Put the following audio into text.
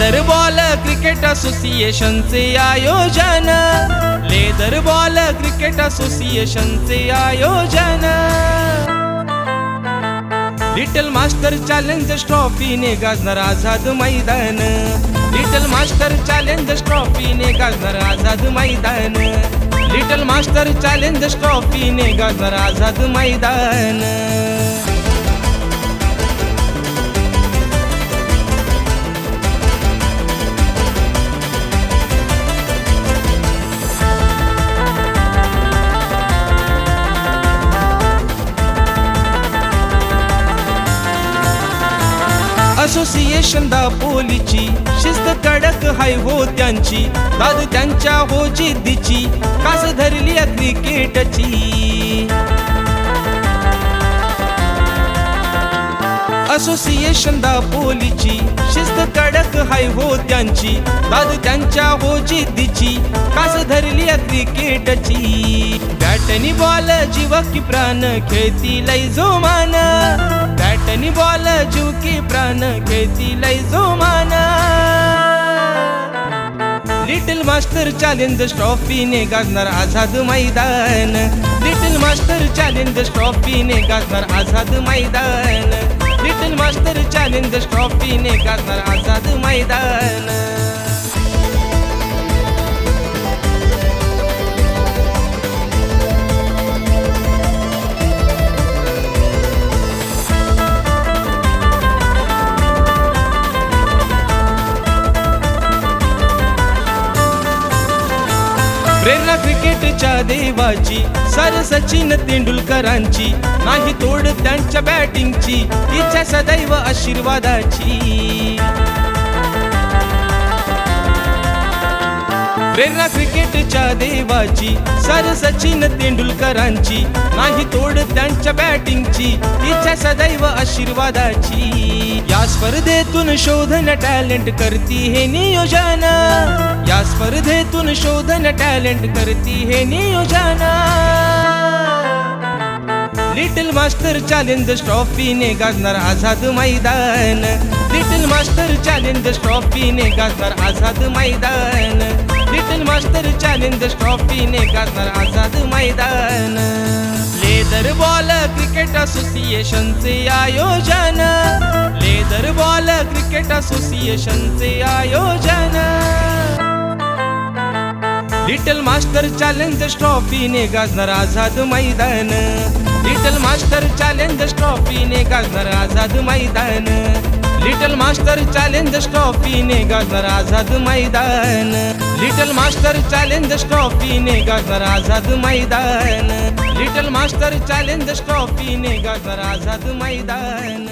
Leather ball cricket असोसिएशनचे आयोजन. Leather ball cricket असोसिएशनचे आयोजन. लिटल मास्टर चॅलेंज ट्रॉफीने गाजणार Azad Maidan. Little master challenge ट्रॉफीने गाजणार Azad Maidan. Little master challenge ट्रॉफीने गाजणार Azad Maidan. Association दापोलीची शिस्त कडक हाय हो त्यांची. दाद त्यांच्या हो जिद्दीची. कास धरली क्रिकेटची असोसिएशन दापोलीची शिस्त कडक हाय हो त्यांची. दाद त्यांच्या हो जिद्दीची. कास धरली क्रिकेटची बॅटनी बॉल जीव की प्राण खेळती लय जोमान. बॅटनी मान प्राण खेळती लय जोमान. लिटिल मास्टर चॅलेंज ट्रॉफीने गाजणार Azad Maidan. Little master challenge ट्रॉफीने गाजणार Azad Maidan. Little master challenge ट्रॉफीने गाजणार आझाद मैदान. प्रेरणा क्रिकेटच्या देवाची सर सचिन तेंडुलकरांची नाही तोड त्यांच्या बॅटिंगची इच्छा सदैव आशीर्वादाची. प्रेरणा क्रिकेटच्या देवाची सर सचिन तेंडुलकरांची नाही तोड त्यांच्या बॅटिंगची इच्छा सदैव आशीर्वादाची. या स्पर्धेतून शोधन टॅलेंट करती हे नियोजन. या स्पर्धेतून शोधन टॅलेंट करती हे नियोजन. लिटिल मास्टर चॅलेंज ट्रॉफीने गाजणार Azad Maidan. Little master challenge ट्रॉफीने गाजणार Azad Maidan. Little master challenge ट्रॉफीने गाजणार Azad Maidan. Leather ball cricket असोसिएशनचे आयोजन. लेदर बॉल क्रिकेट असोसिएशनचे आयोजन. लिटल मास्टर चॅलेंज ट्रॉफीने गाजणार Azad Maidan. Little master challenge ट्रॉफीने गाजणार Azad Maidan. Little master challenge ट्रॉफीने गाजणार Azad Maidan. Little master challenge ट्रॉफीने गाजर Azad Maidan little master challenge ट्रॉफीने गाजर आझाद मैदान